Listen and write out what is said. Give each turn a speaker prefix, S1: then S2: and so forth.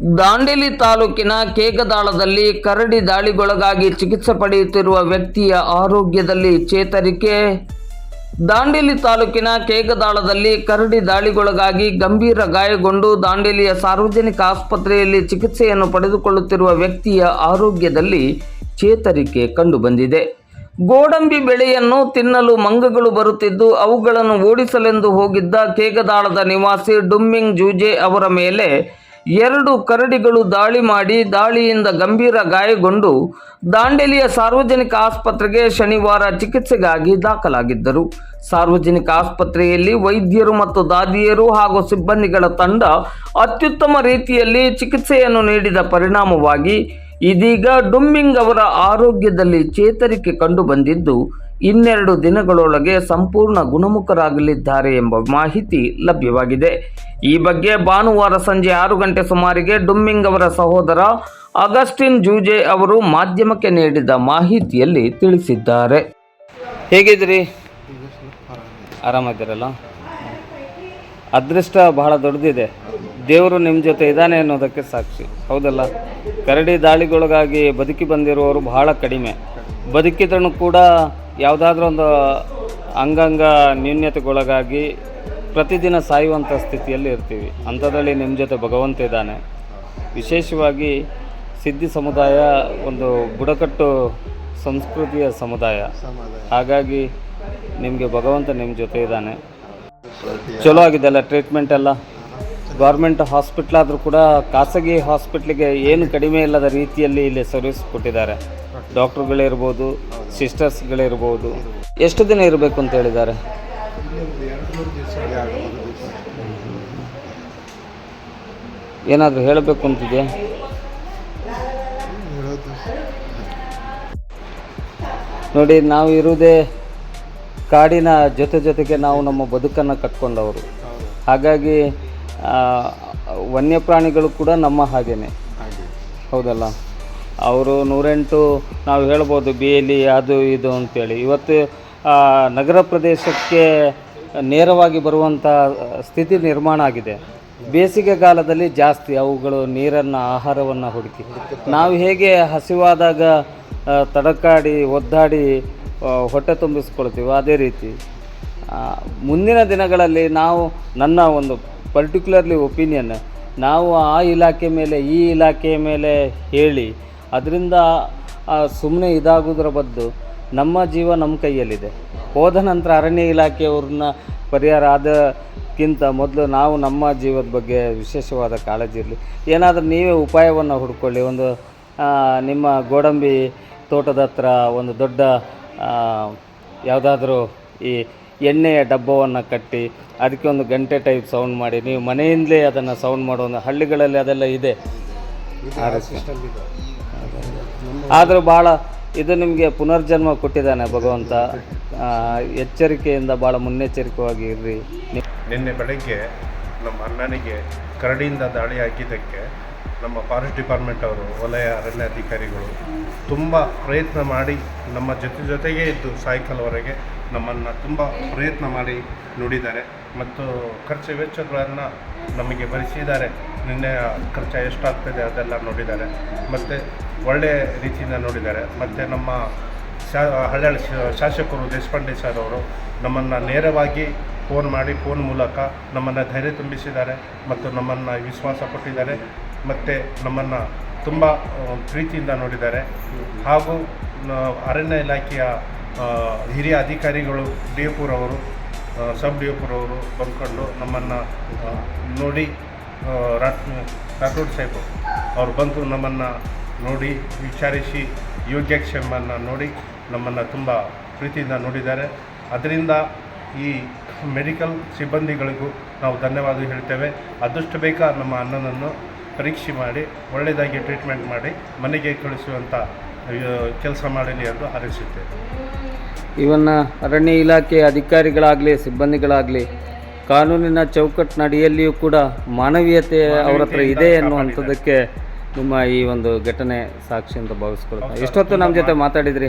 S1: ದಾಂಡೇಲಿ ತಾಲೂಕಿನ ಕೇಗದಾಳದಲ್ಲಿ ಕರಡಿ ದಾಳಿಗೊಳಗಾಗಿ ಚಿಕಿತ್ಸೆ ಪಡೆಯುತ್ತಿರುವ ವ್ಯಕ್ತಿಯ ಆರೋಗ್ಯದಲ್ಲಿ ಚೇತರಿಕೆ. ದಾಂಡೇಲಿ ತಾಲೂಕಿನ ಕೇಗದಾಳದಲ್ಲಿ ಕರಡಿ ದಾಳಿಗೊಳಗಾಗಿ ಗಂಭೀರ ಗಾಯಗೊಂಡು ದಾಂಡೇಲಿಯ ಸಾರ್ವಜನಿಕ ಆಸ್ಪತ್ರೆಯಲ್ಲಿ ಚಿಕಿತ್ಸೆಯನ್ನು ಪಡೆದುಕೊಳ್ಳುತ್ತಿರುವ ವ್ಯಕ್ತಿಯ ಆರೋಗ್ಯದಲ್ಲಿ ಚೇತರಿಕೆ ಕಂಡುಬಂದಿದೆ. ಗೋಡಂಬಿ ಬೆಳೆಯನ್ನು ತಿನ್ನಲು ಮಂಗಗಳು ಬರುತ್ತಿದ್ದು ಅವುಗಳನ್ನು ಓಡಿಸಲೆಂದು ಹೋಗಿದ್ದ ಕೇಗದಾಳದ ನಿವಾಸಿ ಡುಮ್ಮಿಂಗ್ ಜೂಜೆ ಅವರ ಮೇಲೆ ಎರಡು ಕರಡಿಗಳು ದಾಳಿ ಮಾಡಿ ದಾಳಿಯಿಂದ ಗಂಭೀರ ಗಾಯಗೊಂಡು ದಾಂಡೇಲಿಯ ಸಾರ್ವಜನಿಕ ಆಸ್ಪತ್ರೆಗೆ ಶನಿವಾರ ಚಿಕಿತ್ಸೆಗಾಗಿ ದಾಖಲಾಗಿದ್ದರು. ಸಾರ್ವಜನಿಕ ಆಸ್ಪತ್ರೆಯಲ್ಲಿ ವೈದ್ಯರು ಮತ್ತು ದಾದಿಯರು ಹಾಗೂ ಸಿಬ್ಬಂದಿಗಳ ತಂಡ ಅತ್ಯುತ್ತಮ ರೀತಿಯಲ್ಲಿ ಚಿಕಿತ್ಸೆಯನ್ನು ನೀಡಿದ ಪರಿಣಾಮವಾಗಿ ಇದೀಗ ಡುಮ್ಮಿಂಗ್ ಅವರ ಆರೋಗ್ಯದಲ್ಲಿ ಚೇತರಿಕೆ ಕಂಡುಬಂದಿದ್ದು, ಇನ್ನೆರಡು ದಿನಗಳೊಳಗೆ ಸಂಪೂರ್ಣ ಗುಣಮುಖರಾಗಲಿದ್ದಾರೆ ಎಂಬ ಮಾಹಿತಿ ಲಭ್ಯವಾಗಿದೆ. ಈ ಬಗ್ಗೆ ಭಾನುವಾರ ಸಂಜೆ ಆರು ಗಂಟೆ ಸುಮಾರಿಗೆ ಡುಮ್ಮಿಂಗ್ ಅವರ ಸಹೋದರ ಅಗಸ್ಟಿನ್ ಜೂಜೆ ಅವರು ಮಾಧ್ಯಮಕ್ಕೆ ನೀಡಿದ ಮಾಹಿತಿಯಲ್ಲಿ ತಿಳಿಸಿದ್ದಾರೆ. ಹೇಗಿದ್ರಿ ಆರಾಮಾಗಿರಲ್ಲ ಅದೃಷ್ಟ ಬಹಳ ದೊಡ್ಡದಿದೆ. ದೇವರು ನಿಮ್ಮ ಜೊತೆ ಇದ್ದಾನೆ ಅನ್ನೋದಕ್ಕೆ ಸಾಕ್ಷಿ. ಹೌದಲ್ಲ? ಕರಡಿ ದಾಳಿಗೊಳಗಾಗಿ ಬದುಕಿ ಬಂದಿರುವವರು ಬಹಳ ಕಡಿಮೆ. ಬದುಕಿದ್ರೂ ಕೂಡ ಯಾವುದಾದ್ರೂ ಒಂದು ಅಂಗಾಂಗ ನ್ಯೂನ್ಯತೆಗೊಳಗಾಗಿ ಪ್ರತಿದಿನ ಸಾಯುವಂಥ ಸ್ಥಿತಿಯಲ್ಲಿ ಇರ್ತೀವಿ. ಅಂಥದ್ರಲ್ಲಿ ನಿಮ್ಮ ಜೊತೆ ಭಗವಂತ ಇದ್ದಾನೆ. ವಿಶೇಷವಾಗಿ ಸಿದ್ಧಿ ಸಮುದಾಯ ಒಂದು ಬುಡಕಟ್ಟು ಸಂಸ್ಕೃತಿಯ ಸಮುದಾಯ. ಹಾಗಾಗಿ ನಿಮಗೆ ಭಗವಂತ ನಿಮ್ಮ ಜೊತೆ ಇದ್ದಾನೆ. ಚಲೋ ಆಗಿದೆಲ್ಲ ಟ್ರೀಟ್ಮೆಂಟ್ ಎಲ್ಲ? ಗೌರ್ಮೆಂಟ್ ಹಾಸ್ಪಿಟ್ಲ್ ಆದರೂ ಕೂಡ ಖಾಸಗಿ ಹಾಸ್ಪಿಟ್ಲಿಗೆ ಏನು ಕಡಿಮೆ ಇಲ್ಲದ ರೀತಿಯಲ್ಲಿ ಇಲ್ಲಿ ಸರ್ವಿಸ್ ಕೊಟ್ಟಿದ್ದಾರೆ. ಡಾಕ್ಟ್ರುಗಳಿರ್ಬೋದು ಸಿಸ್ಟರ್ಸ್ಗಳಿರ್ಬೋದು ಎಷ್ಟು ದಿನ ಇರಬೇಕು ಅಂತ ಹೇಳಿದ್ದಾರೆ? ಏನಾದರೂ ಹೇಳಬೇಕು ಅಂತಿದೆಯಾ? ನೋಡಿ ನಾವು ಇರುವುದೇ ಕಾಡಿನ ಜೊತೆ ಜೊತೆಗೆ ನಾವು ನಮ್ಮ ಬದುಕನ್ನು ಕಟ್ಕೊಂಡವರು. ಹಾಗಾಗಿ ವನ್ಯಪ್ರಾಣಿಗಳು ಕೂಡ ನಮ್ಮ ಹಾಗೇನೆ. ಹೌದಲ್ಲ? ಅವರು ನೂರೆಂಟು ನಾವು ಹೇಳ್ಬೋದು ಬೇಲಿ ಅದು ಇದು ಅಂತೇಳಿ. ಇವತ್ತು ಆ, ನಗರ ಪ್ರದೇಶಕ್ಕೆ ನೇರವಾಗಿ ಬರುವಂಥ ಸ್ಥಿತಿ ನಿರ್ಮಾಣ ಆಗಿದೆ. ಬೇಸಿಗೆ ಕಾಲದಲ್ಲಿ ಜಾಸ್ತಿ ಅವುಗಳು ನೀರನ್ನು, ಆಹಾರವನ್ನು ಹುಡುಕಿ. ನಾವು ಹೇಗೆ ಹಸಿವಾದಾಗ ತಡಕಾಡಿ, ಒದ್ದಾಡಿ ಹೊಟ್ಟೆ ತುಂಬಿಸ್ಕೊಳ್ತೀವೋ ಅದೇ ರೀತಿ. ಮುಂದಿನ ದಿನಗಳಲ್ಲಿ ನಾವು, ನನ್ನ ಒಂದು ಪರ್ಟಿಕ್ಯುಲರ್ಲಿ ಒಪಿನಿಯನ್ ನಾವು ಆ ಇಲಾಖೆ ಮೇಲೆ, ಈ ಇಲಾಖೆಯ ಮೇಲೆ ಹೇಳಿ, ಅದರಿಂದ ಸುಮ್ಮನೆ ಇದಾಗೋದ್ರ ಬದಲು ನಮ್ಮ ಜೀವ ನಮ್ಮ ಕೈಯಲ್ಲಿದೆ. ಹೋದ ನಂತರ ಅರಣ್ಯ ಇಲಾಖೆಯವ್ರನ್ನ ಪರಿಹಾರ ಆದಕ್ಕಿಂತ ಮೊದಲು ನಾವು ನಮ್ಮ ಜೀವದ ಬಗ್ಗೆ ವಿಶೇಷವಾದ ಕಾಳಜಿ ಇರಲಿ. ಏನಾದರೂ ನೀವೇ ಉಪಾಯವನ್ನು ಹುಡ್ಕೊಳ್ಳಿ. ಒಂದು ನಿಮ್ಮ ಗೋಡಂಬಿ ತೋಟದ ಹತ್ರ ಒಂದು ದೊಡ್ಡ ಯಾವುದಾದ್ರೂ ಈ ಎಣ್ಣೆಯ ಡಬ್ಬವನ್ನು ಕಟ್ಟಿ ಅದಕ್ಕೆ ಒಂದು ಗಂಟೆ ಟೈಪ್ ಸೌಂಡ್ ಮಾಡಿ ನೀವು ಮನೆಯಿಂದಲೇ ಅದನ್ನು ಸೌಂಡ್ ಮಾಡೋ ಒಂದು ಹಳ್ಳಿಗಳಲ್ಲಿ ಅದೆಲ್ಲ ಇದೆ. ಆದರೂ ಭಾಳ ಇದು ನಿಮಗೆ ಪುನರ್ಜನ್ಮ ಕೊಟ್ಟಿದ್ದಾನೆ ಭಗವಂತ. ಎಚ್ಚರಿಕೆಯಿಂದ ಭಾಳ ಮುನ್ನೆಚ್ಚರಿಕೆಯಾಗಿ ಇರ್ರಿ.
S2: ನಿನ್ನೆ ಬೆಳಗ್ಗೆ ನಮ್ಮ ಅಣ್ಣನಿಗೆ ಕರಡಿಯಿಂದ ದಾಳಿ ಹಾಕಿದ್ದಕ್ಕೆ ನಮ್ಮ ಫಾರೆಸ್ಟ್ ಡಿಪಾರ್ಟ್ಮೆಂಟ್ ಅವರು, ವಲಯ ಅರಣ್ಯ ಅಧಿಕಾರಿಗಳು ತುಂಬ ಪ್ರಯತ್ನ ಮಾಡಿ ನಮ್ಮ ಜೊತೆ ಜೊತೆಗೇ ಇದ್ದು ಸಾಯಂಕಾಲವರೆಗೆ ನಮ್ಮನ್ನು ತುಂಬ ಪ್ರಯತ್ನ ಮಾಡಿ ನೋಡಿದ್ದಾರೆ. ಮತ್ತು ಖರ್ಚು ವೆಚ್ಚಗಳನ್ನು ನಮಗೆ ಭರಿಸಿದ್ದಾರೆ. ನಿನ್ನೆ ಖರ್ಚು ಎಷ್ಟಾಗ್ತದೆ ಅದೆಲ್ಲ ನೋಡಿದ್ದಾರೆ. ಮತ್ತು ಒಳ್ಳೆಯ ರೀತಿಯಿಂದ ನೋಡಿದ್ದಾರೆ. ಮತ್ತು ನಮ್ಮ ಶಾ ಶಾಸಕರು ದೇಶಪಾಂಡೆ ಸರ್ ಅವರು ನಮ್ಮನ್ನು ನೇರವಾಗಿ ಫೋನ್ ಮಾಡಿ ಫೋನ್ ಮೂಲಕ ನಮ್ಮನ್ನು ಧೈರ್ಯ ತುಂಬಿಸಿದ್ದಾರೆ ಮತ್ತು ನಮ್ಮನ್ನು ವಿಶ್ವಾಸ ಕೊಟ್ಟಿದ್ದಾರೆ ಮತ್ತು ನಮ್ಮನ್ನು ತುಂಬ ಪ್ರೀತಿಯಿಂದ ನೋಡಿದ್ದಾರೆ. ಹಾಗೂ ಅರಣ್ಯ ಇಲಾಖೆಯ ಹಿರಿಯ ಅಧಿಕಾರಿಗಳು ಡಿ ಅವರು ಸಬ್ ಡಿ ಅವರು ಬಂದ್ಕೊಂಡು ನಮ್ಮನ್ನು ನೋಡಿ ರಾಟ್ ರಾಠೋಡ್ ಸಾಹೇಬ್ ಅವ್ರು ಬಂದು ನಮ್ಮನ್ನು ನೋಡಿ, ವಿಚಾರಿಸಿ ಯೋಗ್ಯಕ್ಷೇಮವನ್ನು ನೋಡಿ ನಮ್ಮನ್ನು ತುಂಬ ಪ್ರೀತಿಯಿಂದ ನೋಡಿದ್ದಾರೆ. ಅದರಿಂದ ಈ ಮೆಡಿಕಲ್ ಸಿಬ್ಬಂದಿಗಳಿಗೂ ನಾವು ಧನ್ಯವಾದ ಹೇಳ್ತೇವೆ. ಅದೃಷ್ಟು ಬೇಗ ನಮ್ಮ ಅನ್ನನನ್ನು ಪರೀಕ್ಷೆ ಮಾಡಿ ಒಳ್ಳೆಯದಾಗಿ ಟ್ರೀಟ್ಮೆಂಟ್ ಮಾಡಿ ಮನೆಗೆ ಕಳಿಸುವಂಥ ಕೆಲಸ ಮಾಡಲಿ ಎಂದು ಹಾರೈಸುತ್ತೇವೆ.
S1: ಇವನ್ನು ಅರಣ್ಯ ಇಲಾಖೆ ಅಧಿಕಾರಿಗಳಾಗಲಿ ಸಿಬ್ಬಂದಿಗಳಾಗಲಿ ಕಾನೂನಿನ ಚೌಕಟ್ಟಿನಡಿಯಲ್ಲಿಯೂ ಕೂಡ ಮಾನವೀಯತೆ ಅವರ ಹತ್ರ ಇದೆ ಅನ್ನುವಂಥದ್ದಕ್ಕೆ ನಿಮ್ಮ ಈ ಒಂದು ಘಟನೆ ಸಾಕ್ಷಿ ಅಂತ ಭಾವಿಸ್ಕೊಳ್ತಾ ಎಷ್ಟೊತ್ತು ನಮ್ಮ ಜೊತೆ ಮಾತಾಡಿದ್ರಿ?